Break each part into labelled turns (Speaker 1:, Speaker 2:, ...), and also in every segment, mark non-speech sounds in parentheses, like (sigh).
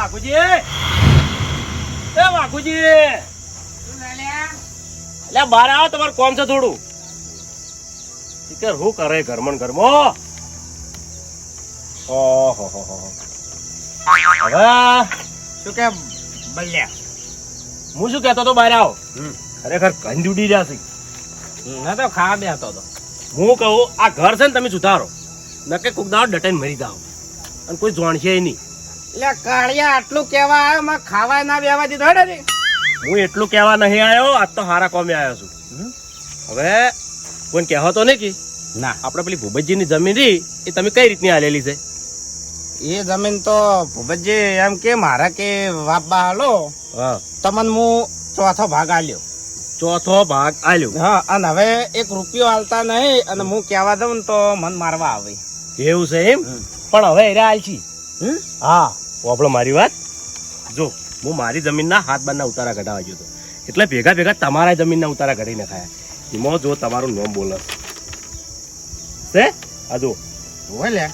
Speaker 1: વાઘુજી. એ વાઘુજી. એટલે બહાર આવો તમારે કોમ છે થોડું. શીખર હું કરે ઘરમાં? ને ઓહો હો હો હો. હવે
Speaker 2: શું કે બલ્યા.
Speaker 1: હું શું કહેતો તો બહાર આવો. ખરેખર કંજ ઉડી જશે.
Speaker 2: ના તો બેસતો તો.
Speaker 1: હું કહું આ ઘર છે ને તમે સુધારો. નકે કોક દાડો ડટાઈને મરી જાઓ. અને કોઈ જોણશે નહીં.
Speaker 2: એટલે કાળિયા આટલું કેવા આવ્યો માં ખાવા ના બેવા દીધો ને
Speaker 1: હું એટલું કહેવા નહીં આવ્યો આજ તો હારા કોમે આવ્યો છું. હવે કોઈ કહેવો તો નહીં કે?
Speaker 2: ના.
Speaker 1: આપણે પેલી ભૂપતજીની જમીન રહી એ તમે કઈ રીતની આલેલી છે?
Speaker 2: એ જમીન તો ભૂપતજી એમ કે મારા કે વાપા હાલો
Speaker 1: હા.
Speaker 2: તમને હું ચોથો ભાગ આલ્યો.
Speaker 1: ચોથો ભાગ આલ્યો?
Speaker 2: હા અને હવે એક રૂપિયો હાલતા નહીં અને હું કહેવા દઉં ને તો મન મારવા આવે.
Speaker 1: એવું છે એમ? પણ હવે એરા આલછી? હા. આપણો મારી વાત. જો હું મારી જમીનના હાથ બારના ઉતારા કઢાવા ગયો હતો. એટલે ભેગા ભેગા તમારા જમીનના ઉતારા કાઢી ખાયા. એમાં જો તમારું નામ બોલે. છે? આ જો.
Speaker 2: લે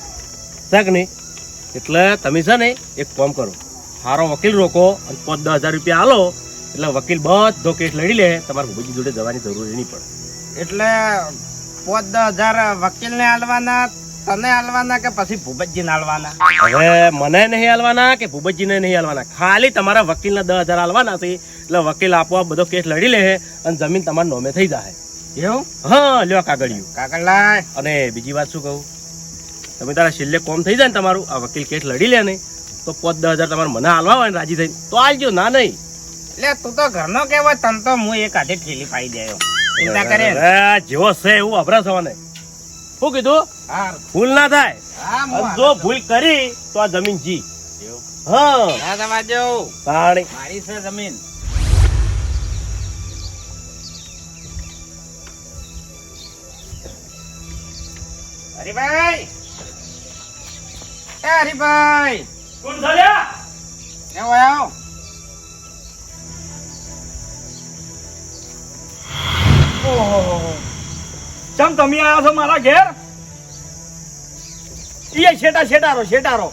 Speaker 1: શાક નહીં? એટલે તમે છે ને એક કામ કરો. સારો વકીલ રોકો અને પાંચ દસ હજાર રૂપિયા આલો. એટલે વકીલ બધો કેસ લડી લે. તમારે ભૂપતજી જોડે જવાની જરૂર નહીં પડે
Speaker 2: એટલે પાંચ દસ હજાર વકીલને હાલવાના તને હાલવાના કે પછી ભૂપતજીને હાલવાના?
Speaker 1: હવે મને નહીં હાલવાના કે ભૂપતજીને નહીં હાલવાના? ખાલી તમારા વકીલને દસ હજાર હાલવાના છે. એટલે વકીલ આપોઆપ બધો કેસ લડી લે અને જમીન તમારા નોમે થઈ જાય
Speaker 2: એવું?
Speaker 1: હા લ્યો કાગળિયું.
Speaker 2: કાકડ લાય.
Speaker 1: અને બીજી વાત શું કહું? તમે તારા છેલ્લે કોમ થઈ જાય ને તમારું આ વકીલ કેસ લડી લે ને તો પાંચ દસ હજાર તમારે મને હાલવા હોય ને રાજી થઈને. તો આલજો ના નહીં.
Speaker 2: એટલે તું તો ઘરનો કેવો તન તો હું એક આધે ઠેલી પાઈ દેયો. ચિંતા કરે
Speaker 1: જેવો છે એવું અભરા થવાને. શું કીધું? ભૂલ ના થાય. જો ભૂલ કરી તો આ જમીન જી.
Speaker 2: મારી છે જમીન. હરીભાઈ. એ હરીભાઈ.
Speaker 1: કોણ ચાલ્યા
Speaker 2: કેવો આવ્યો
Speaker 3: ચમ તમે આવ્યા છો મારા ઘેર? એ શેટા શેટારો શેટારો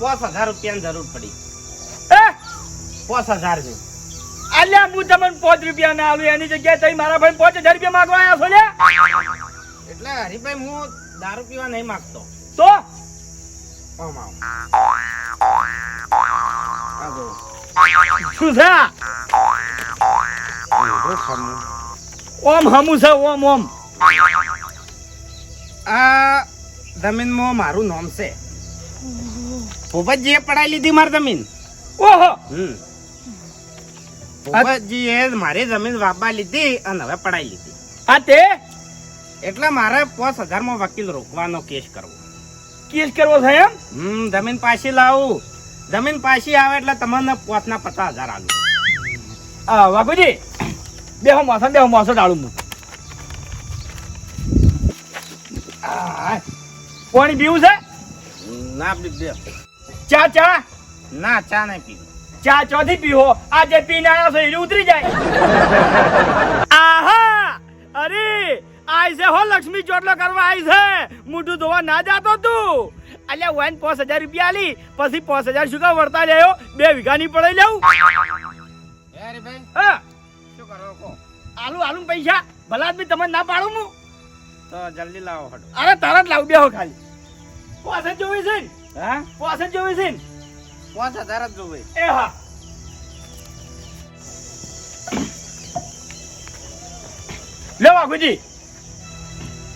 Speaker 2: પાંચ હજાર રૂપિયાની જરૂર પડી.
Speaker 3: એ
Speaker 2: પાંચ હજારની
Speaker 3: અલ્યા હું તમને પાંચ રૂપિયા ના આલું એની જગ્યાએ તમે મારા ભાઈ પાંચ હજાર રૂપિયા માગવા આવ્યા છો
Speaker 2: એટલે હરીભાઈ હું દારૂ પીવા નહીં માગતો.
Speaker 3: તો. શું છે. ઓમ હમું છે ઓમ ઓમ.
Speaker 2: આ જમીનમાં મારું નામ છે. ભૂપતજીએ પડાઈ લીધી મારી જમીન.
Speaker 3: ઓહો.
Speaker 2: ભૂપતજીએ મારી જમીન વાપા લીધી અને હવે પડાઈ લીધી.
Speaker 3: આ તે?
Speaker 2: એટલે મારે પાંચ હજારમાં વકીલ રોકવાનો કેસ કરવો.
Speaker 3: કેસ કરવો છે એમ?
Speaker 2: હમ જમીન પાછી લાવું. જમીન પાછી આવે એટલે તમને પોતના પચાસ હજાર આલું.
Speaker 3: આ વાઘુજી બેહો મોસો બેહો મોસો ડાળું હું પાણી પીવું છે?
Speaker 2: ના બે.
Speaker 3: ચા ચા?
Speaker 2: ના ચા નહીં પીવું
Speaker 3: ચા ચોથી પીવો આજે પીને આવ્યા છો એટલે ઉતરી જાય. આહા! અરે આઈ છે હો લક્ષ્મી ચોટલો કરવા આઈ છે. મોઢું ધોવા ના જાતો તું. અલ્યા વાઈન પાંચ હજાર રૂપિયા આલી પછી પાંચ હજાર શું કા વળતા રહ્યો બે વીઘા ની પડાઈ લેવું.
Speaker 2: હે
Speaker 3: હા.
Speaker 2: શું કરો કહો
Speaker 3: આલુ આલુ પૈસા. ભલા બી તમને ના પાડું હું?
Speaker 2: તો જલ્દી લાવો હડો
Speaker 3: અરે તરત લાવ. બેહો ખાલી. પાંચ જોવી છે
Speaker 2: હા?
Speaker 3: પાંચ જોવી છે
Speaker 2: પાંચ હજાર જ જોવે.
Speaker 3: એ હા. લે વાઘુજી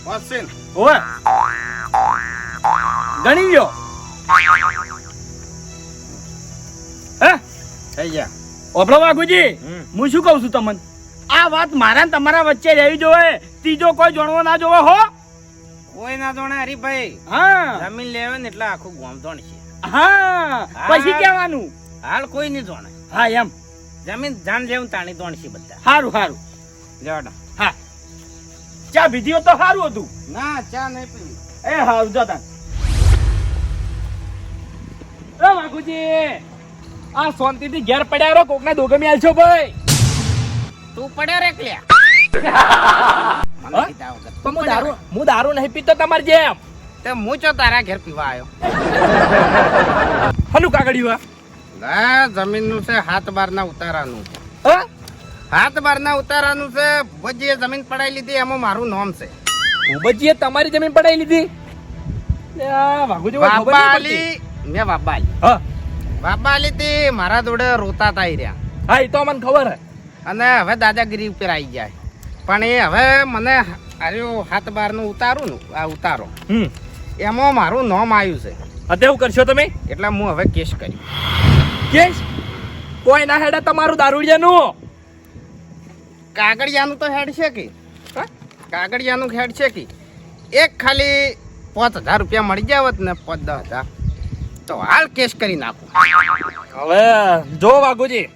Speaker 2: પાંચ
Speaker 3: ઓય ગણી લ્યો. હે?
Speaker 2: થઈ ગયા.
Speaker 3: ઓપડો વાઘુજી. હું શું કહું છું તમને? આ વાત મારા ને તમારા વચ્ચે રહેવી જોવે ત્રીજો કોઈ જોણવો ના જોવો હો.
Speaker 2: કોઈ ના જોણે હરીભાઈ
Speaker 3: હા.
Speaker 2: જમીન લેવે ને એટલે આખું ગામ જોણ છે.
Speaker 3: હા. પછી કહેવાનું?
Speaker 2: હાલ કોઈ નહીં જોણે
Speaker 3: હા એમ.
Speaker 2: જમીન જાણ લેવું તાણી જોણ છે બધા.
Speaker 3: સારું સારું
Speaker 2: લેવાડો
Speaker 3: હા. ચા બીજી તો સારું હતું.
Speaker 2: ના ચા નહીં પીવી
Speaker 3: એ હારું જતા એ વાઘુજી. આ શાંતિથી ઘેર પડ્યા રહો કોકને દોગમી આલશો ભાઈ.
Speaker 2: તું પડ્યો રે ક્લ્યા (laughs)
Speaker 3: હા? દારૂ હું દારૂ નહીં પીતો તમારે જેમ.
Speaker 2: તે હું ચો તારા ઘેર પીવા આવ્યો (laughs)
Speaker 4: હનું કાગળિયું
Speaker 2: ના જમીનનું છે હાથ બારના ઉતારાનું.
Speaker 4: હા?
Speaker 2: હાથ બારના ઉતારાનું છે ભજીએ જમીન પડાઈ લીધી એમાં મારું નામ છે.
Speaker 4: ભજીએ તમારી જમીન પડાવી લીધી? વાઘુજી
Speaker 2: બાબા આલી મેં બાબા આલી
Speaker 4: હા.
Speaker 2: બાબા લીધી મારા જોડે રોતા તા રહ્યા.
Speaker 4: હા એ તો મને ખબર હે.
Speaker 2: અને હવે દાદાગીરી ઉપર આવી જાય પણ એ હવે મને આર્યો હાથ બારનું ઉતારું ને આ ઉતારો.
Speaker 4: હમ.
Speaker 2: એમાં મારું નામ આવ્યું છે.
Speaker 4: અત્યારે કરશો તમે?
Speaker 2: એટલે હું હવે કેસ કર્યું.
Speaker 4: કેસ? કોઈ ના હેડે તમારું દારૂડિયાનું?
Speaker 2: કાગળિયાનું તો હેડ છે કે? કાગળિયાનું હેડ છે કે. એક ખાલી પાંચ હજાર રૂપિયા મળી જાવત ને પાંચ દસ હજાર. તો હાલ કેસ કરી નાખું.
Speaker 4: હવે જો વાઘુજી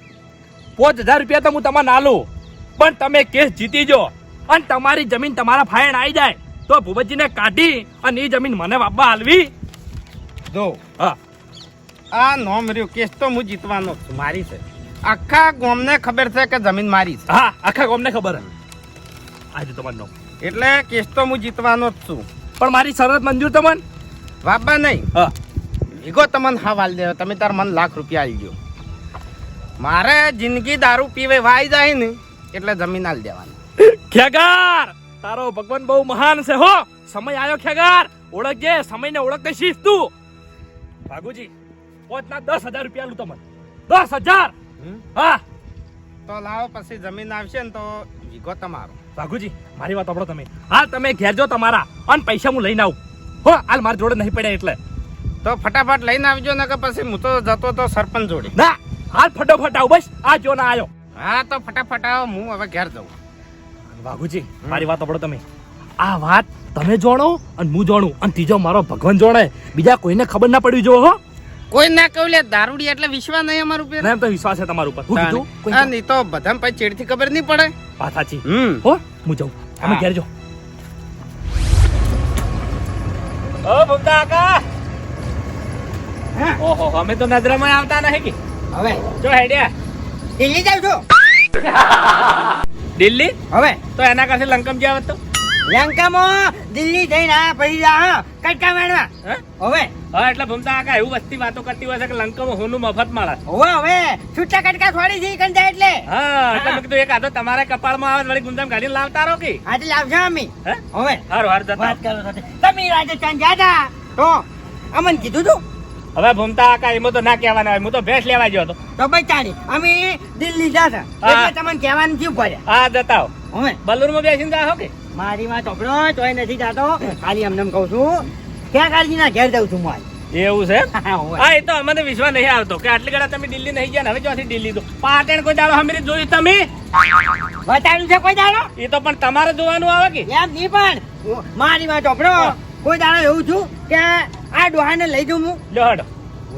Speaker 4: પાંચ હજાર રૂપિયા તો હું તમને આલું પણ તમે કેસ જીતી જો અને તમારી જમીન તમારા ફાયણ આવી જાય તો ભૂપતજીને કાઢી અને એ જમીન મને વાપવા હાલવી.
Speaker 2: જો
Speaker 4: હા.
Speaker 2: આ નોમ રહ્યો કેસ તો હું જીતવાનો જ છું મારી છે. આખા ગોમને ખબર છે કે જમીન મારી છે.
Speaker 4: હા આખા ગોમને ખબર આજે નોમ.
Speaker 2: એટલે કેસ તો હું જીતવાનો જ છું.
Speaker 4: પણ મારી શરત મંજૂર તમને
Speaker 2: વાપા નહીં.
Speaker 4: હા.
Speaker 2: ભીગો તમને હા વાલ દે તમે તાર મને લાખ રૂપિયા આવી ગયો. મારે જિંદગી દારૂ પીવે વાઈ જાય ને એટલે જમીન આલ દેવાની.
Speaker 4: ખેગાર! તારો ભગવાન બહુ મહાન છે હો. સમય આવ્યો ખેગાર. ઓળખજે સમયને ઓળખતે શીખ તું. ભાગુજી પોતના દસ હજાર રૂપિયા આલું તમને. દસ હજાર! હા.
Speaker 2: તો લાવો પછી જમીન આવશે ને તો ભીગો તમારો.
Speaker 4: ભાગુજી મારી વાત સાંભળો તમે. હાલ તમે ઘેર જો તમારા. અને પૈસા હું લઈને આવું. હો હાલ મારી જોડે નહીં પડ્યા એટલે.
Speaker 2: તો ફટાફટ લઈને આવજો ને કે પછી હું તો જતો તો સરપંચ જોડે.
Speaker 4: ના હાલ ફટાફટ આવું બસ આ જો ના આવ્યો
Speaker 2: હા તો ફટાફટ આવો હું હવે ઘેર જઉં.
Speaker 4: વાઘુજી મારી વાત સાંભળો તમે. આ વાત તમે જોણો અને હું જોણું અને ત્રીજો મારો ભગવાન જોણે. બીજા કોઈને ખબર ના પડવી જો હો.
Speaker 2: કોઈ ના કહ્યું લે દારૂડી એટલે વિશ્વાસ નહીં અમારું ઉપર.
Speaker 4: ના એમ તો વિશ્વાસ છે તમારા ઉપર. હું કીધું? કોઈ
Speaker 2: નહીં તો બધા પછી ચેડથી ખબર નહીં પડે.
Speaker 4: વાત સાચી.
Speaker 2: હમ.
Speaker 4: હો હું જાઉં. તમે ઘેર જો ઓ ભૂતા કાકા! ઓહો અમે તો નજરામાં આવતા નહીં કે.
Speaker 2: હવે.
Speaker 4: જો હેડ્યા.
Speaker 2: દિલ્હી જાવ છો.
Speaker 4: દિલ્હી?
Speaker 2: હવે.
Speaker 4: તો એના કરશે લંકમ જ્યાં તો?
Speaker 2: લંકામાં દિલ્હી જઈને આ પછી જા કટકા મેળવા હવે.
Speaker 4: હા એટલે ભમતા આકા એવું વસ્તી વાતો કરતી હોય છે કે લંકામાં હોનું મફત મળે.
Speaker 2: હવે હવે. છૂટા કટકા થોડી છે કંજા એટલે.
Speaker 4: હા એટલે મેં કીધું એક આધો તમારા કપાળમાં આવે વળી ગુંદામ ગાડી લાવતા રહો કે.
Speaker 2: આજે લાવજો અમે. હવે.
Speaker 4: હારો હાર જતા
Speaker 2: વાત કરો તમે રાજસ્થાન જાતા તો અમન કીધું તું.
Speaker 4: હવે ભૂમતા કાકા એમાં તો ના કહેવાના હોય. હું તો ભેંસ લેવા ગયો હતો.
Speaker 2: તો ભાઈ ચાલી. અમે દિલ્હી જાતા
Speaker 4: હા.
Speaker 2: એટલે તમને કહેવાનું થયું પડે
Speaker 4: હા જતા હો
Speaker 2: હવે.
Speaker 4: બલુરમાં બેસીને જાઓ કે?
Speaker 2: મારી વાત ચોપડો તોય નથી જાતો. ખાલી એમને કહું છું ક્યાં કાળજી ના ઘેર જાઉં છું હું
Speaker 4: એવું છે? હા એ તો અમને વિશ્વાસ નહીં આવતો કે આટલી ગળા તમે દિલ્હી નહીં ગયા હવે ચોથી દિલ્હી તો? પાટણ કોઈ દાડો હમીરી જોયું તમે?
Speaker 2: બતાવ્યું છે કોઈ દાડો?
Speaker 4: એ તો પણ તમારે જોવાનું આવે કે?
Speaker 2: એમ નહીં પણ મારી વાત ચોપડો કોઈ દાડો એવું છું કે આ ડોહાને લઈ જઉં હું.
Speaker 4: લ્યો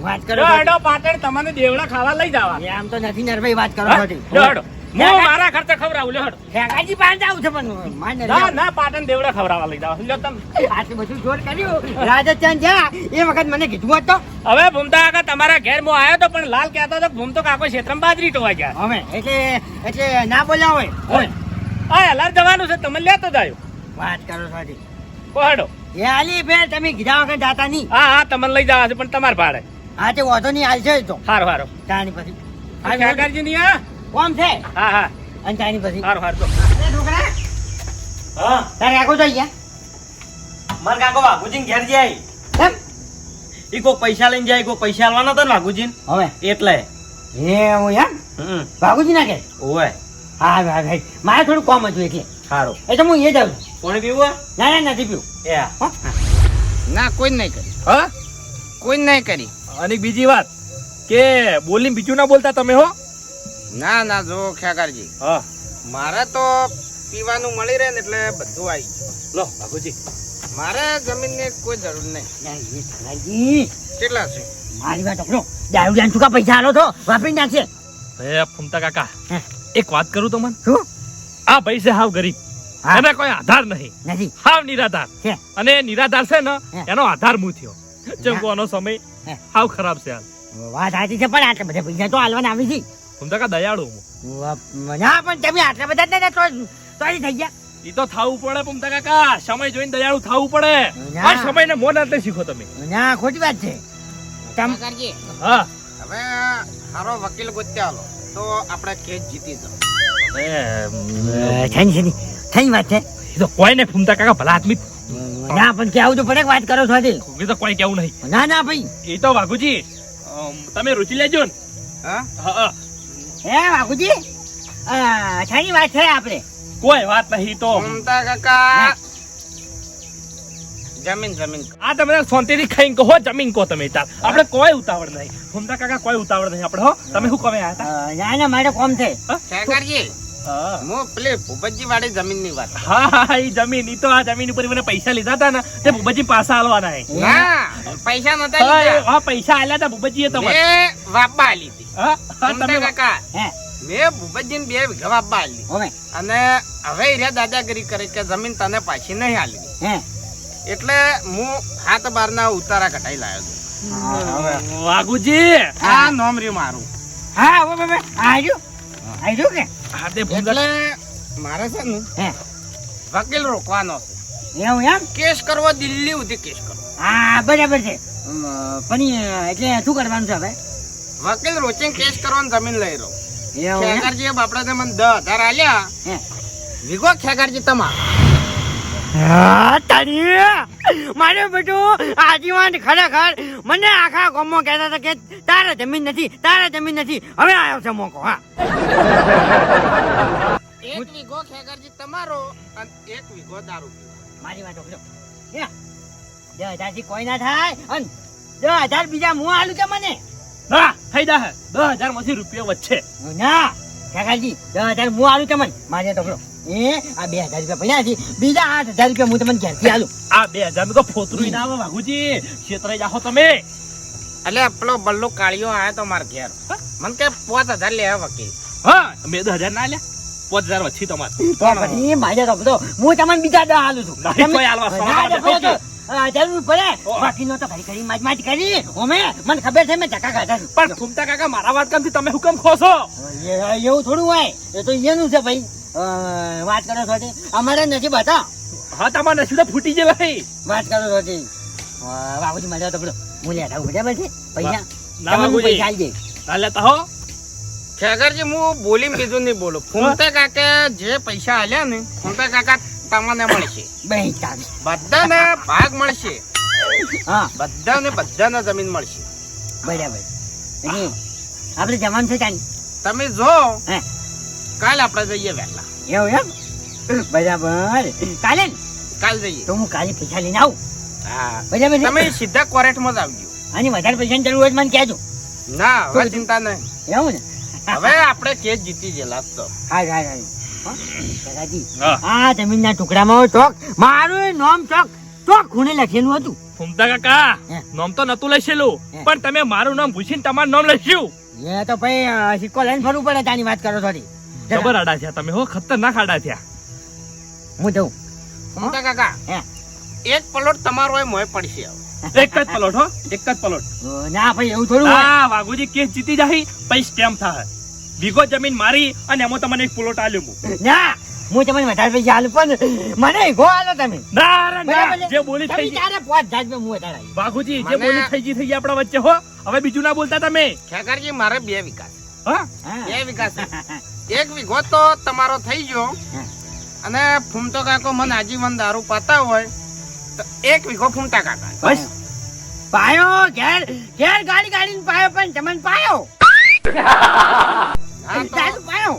Speaker 2: વાત કરો
Speaker 4: લ્યો હડો પાટણ તમને દેવડા ખાવા લઈ જવા
Speaker 2: આમ તો નથી નરભાઈ વાત કરો ખોટી.
Speaker 4: હું મારા ખર્ચે ખવડાવું લ્યો હડો.
Speaker 2: પાસે જાઉં છે પણ
Speaker 4: ના. ના પાટણ દેવડા ખવડાવવા લઈ જવા લ્યો તમે.
Speaker 2: આટલું બધું જોર કર્યું. રાજસ્થાન જા. એ વખત મને કીધું હોત
Speaker 4: હવે ભૂમતા કાકા તમારા ઘેર મો આવ્યો તો પણ લાલ કહેતો હતો ભૂમતો કાકો ક્ષેત્રમાં બાજરી ટોવા ગયા.
Speaker 2: હવે એટલે એટલે ના બોલ્યા હોય. હોય
Speaker 4: હા હલાર જવાનું છે. તમે લેતો જાયો
Speaker 2: વાત કરો સાચી.
Speaker 4: કોહડો
Speaker 2: એ આલી બેન તમે કીધા વગર જાતા નહીં.
Speaker 4: હા હા તમને લઈ જવા છે પણ તમારે ભાડે.
Speaker 2: હા તે વાંધો નહીં હાલ છે તો.
Speaker 4: હારો હારો.
Speaker 2: તાની પછી.
Speaker 4: કાકાજી ની હા?
Speaker 2: કોમ છે?
Speaker 4: હા હા.
Speaker 2: અને તાની પછી.
Speaker 4: હારો હારો તો.
Speaker 2: અરે
Speaker 1: હા.
Speaker 2: તારે આગો તો અહીંયા?
Speaker 1: માર કાકો વાઘુજી ઘેર જાય
Speaker 2: કેમ?
Speaker 1: ઈ કોઈ પૈસા લઈને જાય કોઈ પૈસા આલવાના હતા ને વાઘુજી
Speaker 2: હવે?
Speaker 1: એટલે.
Speaker 2: હે હું એમ?
Speaker 1: હમ.
Speaker 2: બાબુજી ના કે
Speaker 1: ઓય
Speaker 2: હા હા. ભાઈ મારે થોડું કોમ હતું એટલે.
Speaker 1: સારું
Speaker 2: એ તો હું એ જાઉં
Speaker 1: કોણે પીવું
Speaker 2: ના ના નથી પીવું.
Speaker 1: એ
Speaker 2: હો? ના કોઈ નહીં કરી.
Speaker 4: હા?
Speaker 2: કોઈ નહીં કરી.
Speaker 4: અને બીજી વાત. કે બોલી બીજું ના બોલતા તમે હો?
Speaker 2: ના ના જો ખ્યાકારજી
Speaker 4: હા.
Speaker 2: મારે તો પીવાનું મળી રહે ને એટલે બધું આવી ગયું.
Speaker 4: લો બાપુજી.
Speaker 2: મારે જમીનની કોઈ જરૂર નહીં. કેટલા છે?
Speaker 3: મારી વાત આપણો દારૂ જાન ચૂકા પૈસા આલો તો વાપરી નાખશે.
Speaker 4: એ ફૂમતા કાકા
Speaker 3: હે.
Speaker 4: એક વાત કરું તો મને?
Speaker 3: શું?
Speaker 4: આ પૈસે હાવ ગરીબ.
Speaker 3: હા.
Speaker 4: એને કોઈ આધાર નહીં.
Speaker 3: નથી.
Speaker 4: હાવ નિરાધાર.
Speaker 3: છે.
Speaker 4: અને નિરાધાર છે ને એનો આધાર હું. થયો જેમ
Speaker 3: ના.
Speaker 4: સમય હાવ ખરાબ છે હાલ.
Speaker 3: વાત સાચી છે પણ આટલા બધા પૈસા તો હાલવાના આવી છે.
Speaker 4: ફૂમતા કા દયાળુ હું.
Speaker 3: ના પણ તમે આટલા બધા ને તો તો થઈ ગયા.
Speaker 4: ઈ તો થાવું પડે પુમતા કાકા સમય જોઈને દયાળુ થાવું પડે. આ સમય ને મોન એટલે શીખો તમે.
Speaker 5: ના ખોટી વાત છે. તમ
Speaker 2: કરજે
Speaker 4: હા.
Speaker 2: હવે સારો વકીલ ગોત્યા તો આપણે કેસ જીતી જાવ
Speaker 4: હવે
Speaker 5: છેની છેની છેની વાત છે?
Speaker 4: એ તો કોઈને ફૂમતા કાકા ભલા આદમી
Speaker 5: ના પણ કેવું તો પડે વાત કરો છો.
Speaker 4: એ તો કોઈ કેવું નહીં.
Speaker 5: ના ના ભાઈ.
Speaker 4: એ તો વાઘુજી તમે રુચિ લેજો ને.
Speaker 2: હા?
Speaker 5: વાઘુજી? આ, વાત છે આપણે
Speaker 4: કોઈ વાત નહીં તો.
Speaker 2: મમતા કાકા. જમીન જમીન.
Speaker 4: આ તમે શાંતિથી ખાઈને કહો જમીન કહો તમે ચાલ. આપણે કોઈ ઉતાવળ નહીં. ફૂમતા કાકા કોઈ ઉતાવળ નહીં આપણે હો. તમે શું કમે આયા હતા?
Speaker 5: ના ના મારે કોમ છે.
Speaker 4: હા.
Speaker 2: હું પેલી ભૂપતજી વાળી જમીનની વાત.
Speaker 4: હા હા ઈ જમીન ઈ તો આ જમીન ઉપર મને પૈસા લીધા હતા ને તે ભૂપતજી પાછા આલવાના હે.
Speaker 2: ના પૈસા નતા લીધા.
Speaker 4: હા પૈસા આલ્યા હતા ભૂપતજીએ તમારે
Speaker 2: મેં વાપા આલી હતી.
Speaker 4: હા હા, તમે
Speaker 2: કાકા? મેં ભૂપતજી ને બે વીઘા વાપા આલી. અને હવે એરિયા દાદાગીરી કરી કે જમીન તને પાછી નહીં આલી. એટલે હું હાથ બાર ના ઉતારા કટાઈ લાવ્યો છું.
Speaker 4: વાઘુજી?
Speaker 2: આ નોમ રહ્યું મારું.
Speaker 5: હા હવે આજો કે?
Speaker 2: એટલે મારે છે ને
Speaker 5: હે.
Speaker 2: વકીલ રોકવાનો છે.
Speaker 5: એવું એમ?
Speaker 2: કેસ કરવો દિલ્હી સુધી કેસ કરવો
Speaker 5: હા બરાબર છે. પણ એટલે શું કરવાનું છે હવે?
Speaker 2: વકીલ રોચિંગ કેસ કરવાની જમીન લઈ રહ્યો. ખેગરજી? બાપડા મને દસ હજાર આલ્યા.
Speaker 5: હે.
Speaker 2: વિગો ખેગરજી તમારો.
Speaker 5: મારે બેટું આજીવન ખરેખર. મને આખા ગામમાં કહેતા હતા કે તારે જમીન નથી તારે જમીન નથી. હવે આવ્યો છે મોકો હા.
Speaker 2: એક વીઘો ખેગરજી તમારો અને એક વીઘો દારૂ
Speaker 5: મારી વાત ઓકલો દસ હજારથી કોઈ ના થાય અને દસ હજાર બીજા હું આલું છે મને.
Speaker 4: હા થઈ જા દસ હજારમાંથી રૂપિયા વચ્ચે
Speaker 5: ના ખેગરજી દસ હજાર હું આલું તમને મારી વાત એ આ બે હજાર રૂપિયા પડ્યા છે. બીજા આઠ હજાર રૂપિયા હું તમને ઘેરથી આલું.
Speaker 4: આ બે હજાર તો ફોતરું ના આવે વાઘુજી ક્ષેત્રે જાહો તમે.
Speaker 2: એટલે પેલો બલ્લુ કાળિયો આયો તો માર ઘેર. મને કે પાંચ હજાર લે વકીલ.
Speaker 4: હા બે દસ હજાર ના લ્યા પાંચ હજાર વચ્ચે તમારે.
Speaker 5: પછી મારી વાત ઓકલો હું તમને બીજા દસ આલું છું. જરૂર પડે.
Speaker 4: ઓ.
Speaker 5: બાકીનો તો ઘડી ઘડી માજ માજ કરી. ઓમે મને ખબર છે મેં કાઢા છું.
Speaker 4: પણ ફૂમતા કાકા મારા વાત કામથી તમે હુકમ ખોશો છો?
Speaker 5: એવું થોડું હોય. એ તો એનું છે ભાઈ. વાત કરો છો અમારે નથી બતા
Speaker 4: હા તમારા નસીબ તો ફૂટી જાય ભાઈ.
Speaker 5: વાત કરો છો બાબુજી મજા તો હું લેતા બરાબર છે? પૈસા?
Speaker 4: ના, બાબુજી.
Speaker 5: પૈસા દઈશ.
Speaker 4: ના લેતા હો.
Speaker 2: ખેગારજી હું બોલી બીજું નહીં બોલું. ફૂમતા કાકે જે પૈસા આલ્યા ને ફૂમતા કાકા તમને મળશે. બધાને ભાગ મળશે.
Speaker 5: હા.
Speaker 2: બધાને બધાને જમીન મળશે.
Speaker 5: બરાબર. આપણે જવાનું છે
Speaker 2: તમે જો
Speaker 5: હે.
Speaker 2: કાલ આપણે જઈએ વહેલા.
Speaker 5: એવું એમ? બરાબર. કાલે ને?
Speaker 2: કાલ જઈએ.
Speaker 5: તો હું કાલે પૈસા લઈને આવું.
Speaker 2: હા.
Speaker 5: બરાબર
Speaker 2: તમે સીધા કોરેટમાં જ આવજો.
Speaker 5: અને વધારે પૈસાની જરૂર હોય મને કહેજો.
Speaker 2: ના હવે ચિંતા નહીં.
Speaker 5: એવું ને?
Speaker 2: હવે આપણે કેસ જીતી ગયેલા તો.
Speaker 5: હા હા? હા હા. આ જમીનના ટુકડામાં ચોક. મારું નામ ચોક. ચોક ખૂણે લખેલું હતું?
Speaker 4: ફૂમતા કાકા નામ તો નતું લખેલું. પણ તમે મારું નામ પૂછીને તમારું નામ લખ્યું.
Speaker 5: એ તો ભાઈ અ, સિક્કો લઈને ફરવું પડે તાની વાત કરો. જરા,
Speaker 4: જબર આડા થયા તમે હો ખતરનાક આડા થયા.
Speaker 5: હું જઉં.
Speaker 2: મોટા કાકા એક પલોટ તમારો મોય પડશે
Speaker 4: એક જ પલોટ હો એક જ પલોટ.
Speaker 5: ના ભાઈ એવું થોડું
Speaker 4: હા વાઘુજી કેસ જીતી જાય પછી સ્ટેમ્પ થાય વીઘો જમીન મારી અને એમાં તમને એક પલોટ આલ્યો હું
Speaker 5: ના હું તમને વધારે પૈસા આલું પણ મને ગો આલો તમે.
Speaker 4: ના ના જે બોલી થઈ ગઈ
Speaker 5: ચારે પાંચ જાજ મે હું વધારે આલી.
Speaker 4: જે બોલી થઈ ગઈ થઈ ગઈ આપણા વચ્ચે હો. હવે બીજું ના બોલતા તમે.
Speaker 2: ખેકરજી મારે બે વિકાસ.
Speaker 4: હા?
Speaker 5: હા.
Speaker 2: બે વિકાસ (laughs) એક વીઘો તો તમારો થઈ ગયો. અને ફૂમતો કાકો મને આજીવન દારૂ પાતા હોય તો એક વીઘો ફૂમતા કાકા
Speaker 4: બસ.
Speaker 5: પાયો ઘેર ઘેર ગાડી ગાડીને પાયો પણ તમને પાયો.
Speaker 2: તો
Speaker 5: પાયો.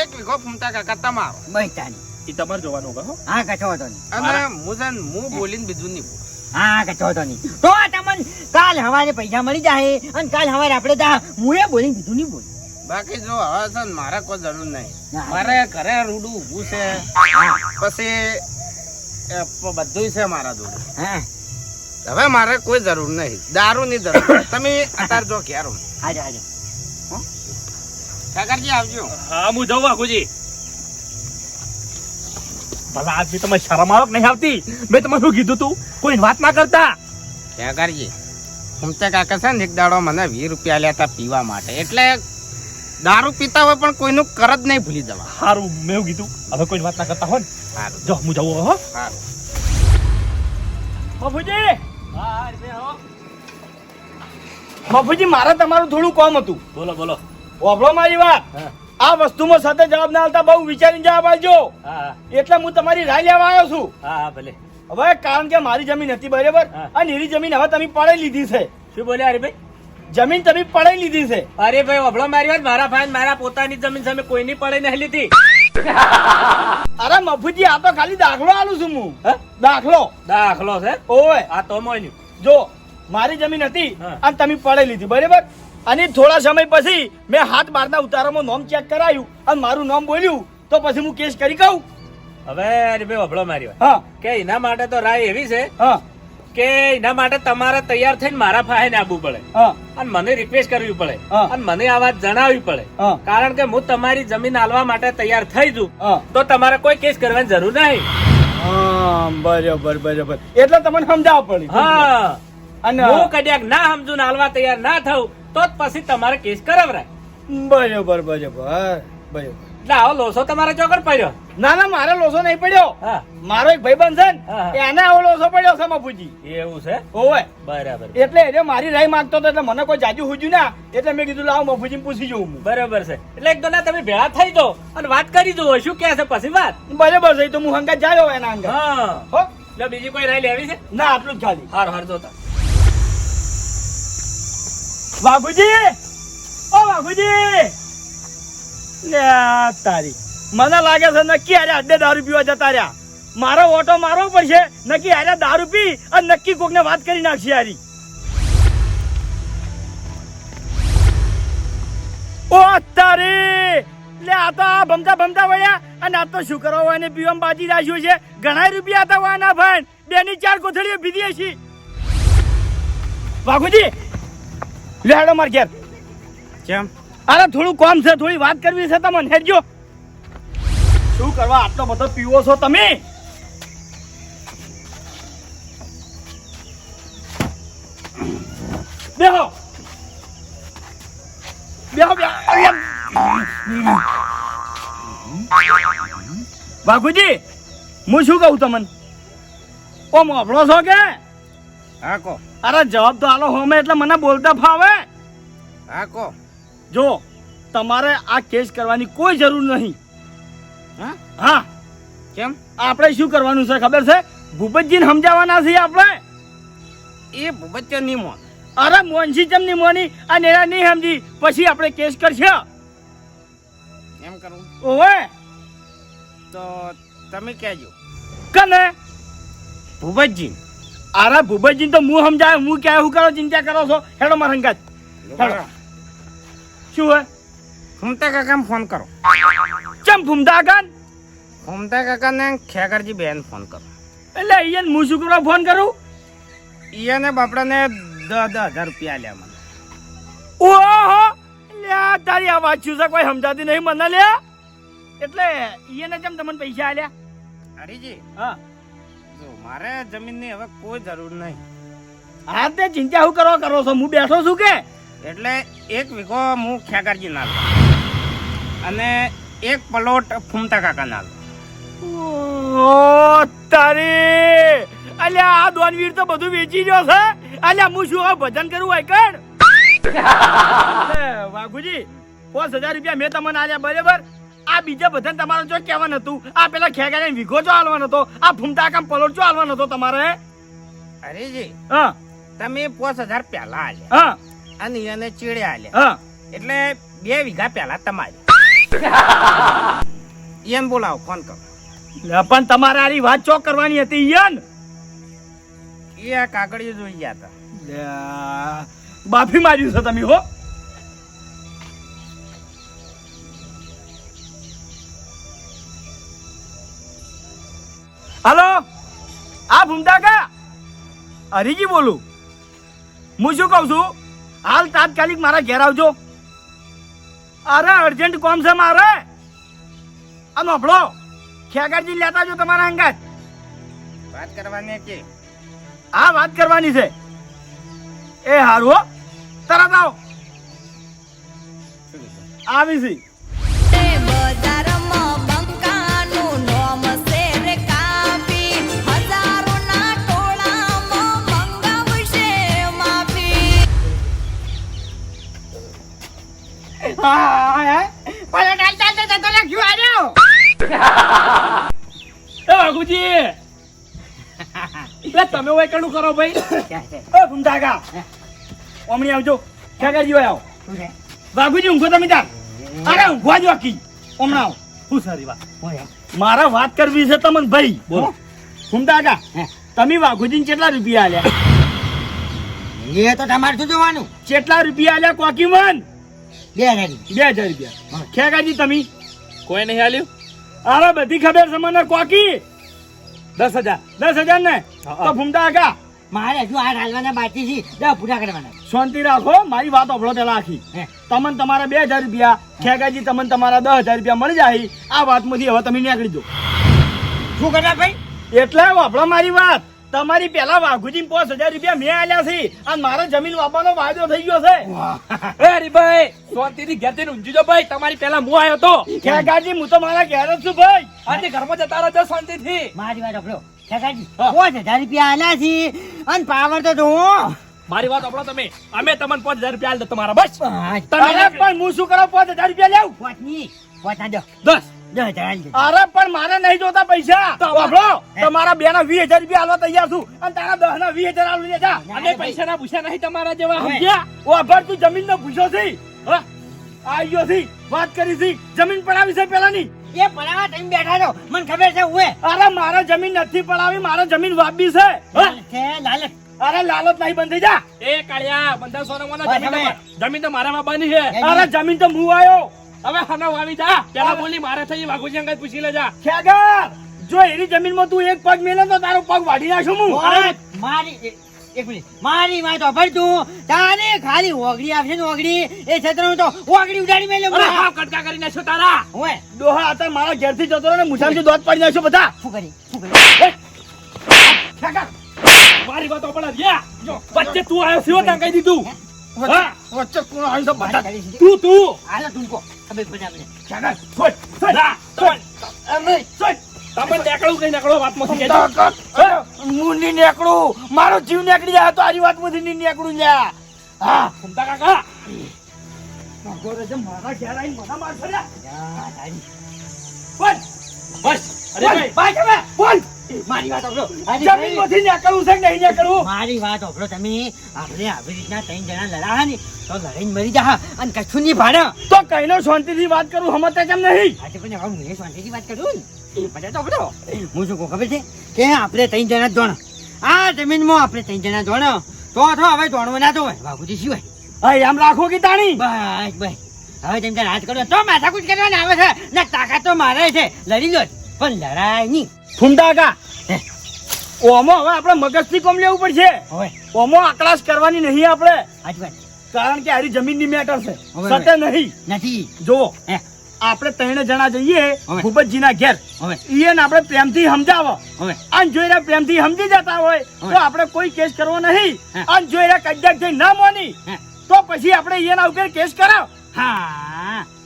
Speaker 2: એક વીઘો ફૂમતા કાકા તમારો.
Speaker 5: મહેતાની તાની.
Speaker 4: એ તમારે જોવાનું હોગા હો.
Speaker 5: હા કચો હતો નહીં.
Speaker 2: અને હું. હું બોલીને બીજું નહીં બોલું.
Speaker 5: હા કચો હતો નહીં. તો તમને કાલ હવારે પૈસા મળી જાય અને કાલ હવારે આપણે તા હું એ બોલી બીજું નહીં બોલું.
Speaker 2: બાકી જો હવે છે ને મારે કોઈ જરૂર નહીં. મારે ઘરે રૂડું ઊભું છે. પછી બધું છે મારા જોડે. હવે મારે કોઈ જરૂર નહીં. દારૂ ની જરૂર તમે અત્યારે જો ક્યારે
Speaker 5: હાજર હાજર
Speaker 2: કાકાજી આવજો.
Speaker 4: હા હું જાઉં વાઘુજી ભલા આદમી તમે શરમ આવે નહીં આવતી. મેં તમને શું કીધું તું? કોઈ વાત ના કરતા?
Speaker 2: કાકા છે ને એક દાડો મને વીસ રૂપિયા લેતા પીવા માટે. એટલે દારૂ પીતા હોય પણ કોઈનું કરજ નહીં ભૂલી જવા
Speaker 4: સારું મેં એવું કીધું. હવે કોઈ વાત ના કરતા હોય ને
Speaker 2: સારું
Speaker 4: જો હું જવું હો.
Speaker 2: સારું
Speaker 3: બાપુજી! બાપુજી મારે તમારું થોડું કામ હતું.
Speaker 6: બોલો બોલો.
Speaker 3: ઓભળો મારી વાત. આ વસ્તુમાં સાથે જવાબ ના આવતા બહુ વિચારીને જવાબ
Speaker 6: આવજો
Speaker 3: એટલે હું તમારી રાય લેવા આવ્યો છું.
Speaker 6: હા હા ભલે.
Speaker 3: હવે કારણ કે મારી જમીન હતી બરાબર. અને એની જમીન હવે તમે પડાઈ લીધી છે.
Speaker 6: શું બોલ્યા હરીભાઈ?
Speaker 3: જમીન તમે પડાઈ લીધી છે.
Speaker 6: અરે ભાઈ અભળો મારી વાત. મારા ભાઈ મારા પોતાની જમીન સામે કોઈની પડે નહીં લીધી.
Speaker 3: અરે મફુજી આ તો ખાલી દાખલો આલું છું હું. દાખલો.
Speaker 6: દાખલો છે?
Speaker 3: ઓય
Speaker 6: આ તો મળ્યું.
Speaker 3: જો મારી જમીન હતી. અને તમે પડાઈ લીધી બરાબર? અને થોડા સમય પછી મેં હાથ બારના ઉતારામાં નોમ ચેક કરાયું અને મારું નામ બોલ્યું. તો પછી હું કેસ કરી કહું?
Speaker 6: હવે હરીભાઈ અભળો મારી વાત.
Speaker 3: હા.
Speaker 6: કે એના માટે તો રાય એવી છે
Speaker 3: હા.
Speaker 6: કે એના માટે તમારે તૈયાર થઈને મારા ફાઈને આવવું પડે. અને મને રિક્વેસ્ટ કરવી પડે. અને મને આ વાત જણાવવી પડે. કારણ કે હું તમારી જમીન આલવા માટે તૈયાર થઈ
Speaker 3: જઉં
Speaker 6: તો તમારે કોઈ કેસ કરવાની જરૂર નહીં.
Speaker 3: બરોબર બરોબર. એટલે તમને સમજાવવા પડે
Speaker 6: હા.
Speaker 3: અને
Speaker 6: હું કદાચ ના સમજુ ને હાલવા તૈયાર ના થઉં તો પછી તમારે કેસ કરાવરાય.
Speaker 3: બરોબર બરોબર. બરાબર.
Speaker 6: આવો લોસો તમારે ચોકડ પડ્યો?
Speaker 3: ના ના મારે લોસો નહીં પડ્યો. મારો એક ભાઈબંધ છે
Speaker 6: હા,
Speaker 3: એને આવો લોસો પડ્યો છે મફુજી.
Speaker 6: એવું છે?
Speaker 3: ઓય
Speaker 6: બરાબર.
Speaker 3: એટલે એને મારી રાય માંગતો હતો એટલે મને કોઈ જાજુ હુજ્યું ના એટલે મેં કીધું લાવ મફુજી પૂછી જોઉં હું.
Speaker 6: બરાબર છે. એટલે એક ના તમે ભેળા થઈ અને વાત કરી દો શું કે છે પછી વાત.
Speaker 3: બરાબર છે તો હું હંગા જાયો એના અંગે
Speaker 6: હા.
Speaker 3: હો.
Speaker 6: એટલે બીજી કોઈ રાય લેવી છે?
Speaker 3: ના આટલું જ ખાલી.
Speaker 6: હાર હાર જોતા.
Speaker 3: બાપુજી ઓ વાઘુજી! લે, તારી. મને લાગે છે નક્કી હારે અડ્ડે દારૂ પીવા જતા રહ્યા. મારો ઓટો મારવો પડશે. નક્કી હારે દારૂ પી અને નક્કી કોકને વાત કરી નાખશે હારી. ઓ, તારી! લે, આ તો આ ભમતા ભમતા વળ્યા અને આ તો શું કરો એને પીવામાં બાજી રાખ્યું છે. ઘણા રૂપિયા હતા વાના ભાઈ. બે ની ચાર કોથળીઓ પીધી હશે. વાઘુજી, લે હેડો માર ઘેર.
Speaker 2: કેમ?
Speaker 3: અરે થોડું કોમ છે થોડી વાત કરવી છે તમને હેડજો. શું કરવા આટલો બધો પીવો છો તમે? બેહો. બેહો બાપુજી હું શું કહું તમને? ઓ મોફળો છો કે?
Speaker 2: હા કો
Speaker 3: અરે જવાબ તો આલો હોમે એટલે મને બોલતા ફાવે.
Speaker 2: હા કો
Speaker 3: જો તમારે આ કેસ કરવાની કોઈ જરૂર નહીં.
Speaker 2: હા?
Speaker 3: હા.
Speaker 2: કેમ?
Speaker 3: આપણે શું કરવાનું છે ખબર છે? ભૂપતજીને સમજાવવાના છીએ આપણે.
Speaker 2: એ બચ્ચો મોન
Speaker 3: અરે મોનસી ચમની મોની? આ નેરા નહીં સમજી? પછી આપણે કેસ કરશે.
Speaker 2: એમ કરવું
Speaker 3: ઓવે.
Speaker 2: તો તમે કહેજો.
Speaker 3: કને?
Speaker 2: ભૂપતજી.
Speaker 3: અરે ભૂપતજી તો હું સમજાય હું ક્યાં હું કરો ચિંતા કરો છો? હેડો મારા હંગાત. હેડો શું હોય?
Speaker 2: ફૂમતા કાકાને ફોન કરો.
Speaker 3: ચમ ફૂમતા કાન
Speaker 2: ફૂમતા કાકાને ખેકરજી બેન ફોન કરો.
Speaker 3: એટલે અહીંયા હું શું કરવા ફોન કરું?
Speaker 2: ઈયને બાપડાને દસ દસ હજાર રૂપિયા લે મને.
Speaker 3: ઓહો! લ્યા તારી આ વાત છે? કોઈ સમજાતી નહીં મને લ્યા એટલે એને કેમ તમને પૈસા આલ્યા?
Speaker 2: હરીજી
Speaker 3: હા.
Speaker 2: જો મારે જમીનની હવે કોઈ જરૂર નહીં.
Speaker 3: હા તે ચિંતા શું કરો? કરો છો? હું બેઠો છું કે?
Speaker 2: એટલે એક વીઘો હું ખેકરજી ના અને એક પલોટ ફૂમતા કાકા ના
Speaker 3: ઓ તારી! અલ્યા આ દોનવીર તો બધું વેચી ગયો છે. અલ્યા હું શું ભજન કરું હોય કર (laughs) વાઘુજી પાંચ હજાર રૂપિયા મેં તમને આલ્યા બરાબર? આ બીજા બધા તમારે જો કહેવાનું હતું આ પેલા ખેગાને વીઘો જો હાલવાનો હતો આ ફૂમતા કામ પલોટ જો હાલવાનો હતો તમારે?
Speaker 2: અરેજી
Speaker 3: હા.
Speaker 2: તમે પાંચ હજાર પહેલા આલ્યા.
Speaker 3: હા.
Speaker 2: અને એને ચીડે લે
Speaker 3: હા.
Speaker 2: એટલે બે વીઘા પહેલા તમારે. એમ બોલાવો ફોન કરો.
Speaker 3: પણ તમારે આરી વાત ચોક કરવાની હતી ઈયન?
Speaker 2: એ આ કાગળિયો જોઈ ગયા હતા.
Speaker 3: બાફી માર્યું છે તમે હો. હાલો? આ ભૂમતા કા? હરીજી બોલું. હું શું કહું છું? હાલ તાત્કાલિક મારા ઘેર આવજો. અરે અર્જન્ટ કોમ છે મારે. આ નોફળો ખેગારજી લેતા જો તમારા અંગાત.
Speaker 2: વાત કરવાની કે?
Speaker 3: હા વાત કરવાની છે. એ હારું હો. તરત આવો. આવી છે
Speaker 2: પણ ક્યું આવ્યો?
Speaker 4: એ વાઘુજી. એટલે તમે ઓય કણું કરો ભાઈ.
Speaker 3: એ ભૂમતા ઓમણી આવજો. ખેગાજી આવો? વાઘુજી ઊંઘો તમે તાર અરે ઊંઘવા જો આખી. હમણાં આવો. શું સારી વાત? મારા વાત કરવી છે તમને ભાઈ. બોલો. કાકા તમે વાઘુજીને કેટલા રૂપિયા આલ્યા?
Speaker 5: એ તો તમારે શું જોવાનું?
Speaker 3: કેટલા રૂપિયા આલ્યા કોકી મન?
Speaker 5: બે હજાર
Speaker 3: બે હજાર રૂપિયા. ખેગાજી તમે?
Speaker 4: કોઈ નહીં હાલ્યું.
Speaker 3: અરે બધી ખબર છે મને કોકી? દસ હજાર. દસ હજાર ને? તો ભૂમતા આગા.
Speaker 5: મારે હજુ આ હાલવાના બાકી છે. દસ પૂરા કરવાના
Speaker 3: શાંતિ રાખો મારી વાત અભળો પેલા આખી.
Speaker 5: હે.
Speaker 3: તમને તમારા બે હજાર રૂપિયા ખેગાજી તમને તમારા દસ હજાર રૂપિયા મળી જાય આ વાતમાંથી હવે તમે નીકળી દો
Speaker 5: શું કરતા ભાઈ?
Speaker 3: એટલે વાપરો મારી વાત. તમારી પેલા વાઘુજી પાંચ હજાર રૂપિયા મેં આલ્યા છે અને મારે જમીન વાપવાનો વાયદો થઈ ગયો છે.
Speaker 4: એ હરીભાઈ શાંતિથી ઘેરથી ઊંઘી જો ભાઈ તમારી પેલા હું આવ્યો તો.
Speaker 3: ખેગાજી હું તો મારા ઘેર જ છું ભાઈ.
Speaker 4: આજે ઘરમાં જતા રહેજો શાંતિથી.
Speaker 5: મારી વાત આપણો કાકાજી પાંચ હજાર રૂપિયા આલ્યા છે અને પાવર તો જો
Speaker 4: મારી વાત આપડો તમે. અમે તમને પાંચ હજાર રૂપિયા આલ દો તમારા બસ.
Speaker 3: તમે પણ હું શું કરો? પાંચ હજાર રૂપિયા લેવું?
Speaker 5: પાંચની પાંચ
Speaker 4: દસ.
Speaker 3: અરે પણ મારે નહીં જોતા પૈસા. વાપરો. તમારા બે ના વીસ હજાર રૂપિયા આલવા તૈયાર છું અને તારા દસ ના વીસ હજાર આલુ જા
Speaker 4: અમે પૈસા ના ભૂસા નહીં તમારા જેવા સમજ્યા?
Speaker 3: વાપર તું જમીન નો ભૂસો છે. આવ્યો છે. વાત કરી છે. જમીન પડાવી છે પેલાની.
Speaker 5: એ પડાવા તમે બેઠા છો. મને ખબર છે ઉએ
Speaker 3: અરે મારે જમીન નથી પડાવી મારે જમીન વાપી છે?
Speaker 5: લાલચ
Speaker 3: અરે લાલત નહીં બંધ થઈ જા.
Speaker 4: એ કાળિયા બંધા સોના મોના જમીન તો- મારા તો મારામાં બની છે.
Speaker 3: અરે જમીન તો હું આવ્યો
Speaker 4: હવે હનો વાવી જા. પેલા બોલી મારે થઈ વાઘુજી અંગત પૂછી લેજા
Speaker 3: ખેગર જો એની જમીનમાં તું એક પગ મેલે તો તારો પગ વાઢી નાખું હું.
Speaker 5: મારી એક મિનિટ. મારી વાત અભર તું. તાને ખાલી ઓગળી આપશે ને ઓગળી. એ છત્રનું તો ઓગળી ઉડાડી મેલ્યો
Speaker 4: અરે હાવ કટકા કરી નાખ્યો તારા.
Speaker 5: ઓએ
Speaker 3: ડોહા અત્યારે મારા ઘેરથી જતો રહ્યો ને મુસાફરી દોત પાડી નાખ્યો બધા.
Speaker 5: શું કરી? શું કરી?
Speaker 3: ખેગર.
Speaker 4: મારી વાત જો વચ્ચે તું આવ્યો થયો ત્યાં કહી દીધું
Speaker 3: વચ્ચે કોણ આવ્યું છે બધા
Speaker 5: કરી
Speaker 4: તું તું
Speaker 5: હાલો તુમકો ખબર પડે આપણે
Speaker 3: ખેગર છોડ છોડ
Speaker 4: જા
Speaker 3: અમે. છોડ
Speaker 4: તમે નીકળું કઈ નીકળો વાતમાંથી કહેજો
Speaker 3: હું ની નીકળું. મારો જીવ નીકળી જાય તો આરી વાતમાંથી ની નીકળું લ્યા. હા.
Speaker 4: ઘૂમતા કાકા.
Speaker 3: ભગોરે મારા ઘેર આવીને મને મારશે લ્યા. બસ
Speaker 4: બસ અરે ભાઈ.
Speaker 3: ભાઈ બોલ
Speaker 5: મારી વાત સાંભળો.
Speaker 3: જમીન
Speaker 5: ભાઈ,
Speaker 3: માંથી નીકળવું છે કે નહીં નીકળવું?
Speaker 5: મારી વાત સાંભળો તમે. આપણે આવી રીતના ત્રણ જણા લડાવા ને તો લડાઈને મરી જા અને કશું નહીં ભાડે.
Speaker 3: તો કઈનો શાંતિથી વાત કરું હમતે કેમ નહીં?
Speaker 5: આજે પણ હવે હું શાંતિથી વાત કરું. ને બધા તો બધો હું શું કહું ખબર છે? કે આપણે ત્રણ જણા જ દોણ આ જમીનમાં આપણે ત્રણ જણા જોણ. તો અથવા હવે દોણવું ના તો હોય બાપુજી શું હોય?
Speaker 3: હા એમ રાખો કે તાણી?
Speaker 5: બસ બસ. હવે તેમ રાજ કરો તો માથાકૂટ કરવાના આવે છે. ને તાકાત તો મારે છે. લડી લો પણ લડાય નહીં.
Speaker 3: ફૂમતા કા
Speaker 5: હે.
Speaker 3: ઓમો હવે આપણે મગજથી કોમ લેવું પડશે.
Speaker 5: હવે.
Speaker 3: ઓમો આકલાશ કરવાની નહીં આપણે. કારણ કે આરી જમીનની મેટર છે. સતે નહીં.
Speaker 5: નથી.
Speaker 3: જુઓ. આપણે ત્રણ જણા જઈએ
Speaker 5: હવે.
Speaker 3: ભૂપતજીના ઘેર.
Speaker 5: હવે.
Speaker 3: ઈને આપણે પ્રેમથી સમજાવો.
Speaker 5: હવે.
Speaker 3: અને જોઈને પ્રેમથી સમજી જતા હોય. તો આપણે કોઈ કેસ કરવો નહીં અન જોઈને કદાચ થઈ ના મોની તો પછી આપણે એના ઉપર કેસ કરાવ.
Speaker 5: હા.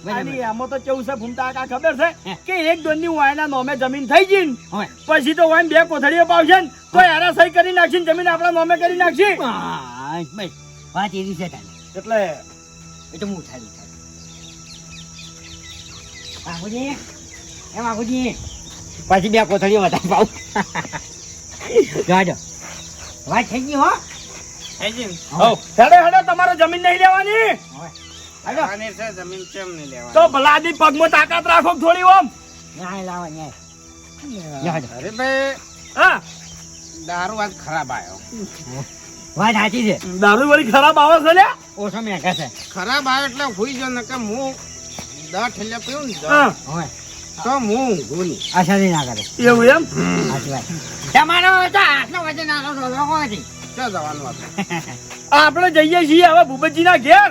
Speaker 5: બરાબર.
Speaker 3: તો કેવું છે ભૂમતા કાકા ખબર છે? કે એક દોનની વાયના નોમે જમીન થઈ ગઈ પછી તો વાયન બે કોથળીઓ પાવશે ને તો એરા સહી કરી નાખશે જમીન આપણા નોમે કરી નાખશે.
Speaker 5: બસ બસ. વાત એવી છે તારી.
Speaker 3: એટલે
Speaker 5: એ તો હું ઉઠાડી બાપુજી એ બાપુજી પછી બે કોથળીઓ વધારે પાઉં. ગાડો વાત થઈ ગઈ હો.
Speaker 2: થઈ ગઈ
Speaker 4: હો.
Speaker 3: હેડે હેડે તમારે જમીન નહીં લેવાની.
Speaker 2: છે જમીન કેમ નહીં લેવાની?
Speaker 3: તો ભલાદી પગમાં તાકાત રાખો થોડી ઓમ.
Speaker 5: ન્યાય લાવો ન્યાય.
Speaker 2: અરે ભાઈ
Speaker 3: હા.
Speaker 2: દારૂ આજ ખરાબ આવ્યો
Speaker 5: વાત સાચી છે.
Speaker 3: દારૂ વળી ખરાબ આવે છે લ્યા.
Speaker 5: ઓછો મેઘા છે.
Speaker 2: ખરાબ આવે એટલે હુઈ જો ને કે હું દસ ઠેલે પીઉં ને દસ,
Speaker 3: હા.
Speaker 5: હવે
Speaker 2: તો હું ઊંઘું નહીં.
Speaker 5: આશાથી ના કરે.
Speaker 3: એવું એમ?
Speaker 5: સાચી વાત. તમારો તો આટલો વજન નાનો ઢોલો કોણથી?
Speaker 2: ક્યાં જવાનું
Speaker 3: આપણે જઈએ છીએ હવે ભૂપતજીના ઘેર.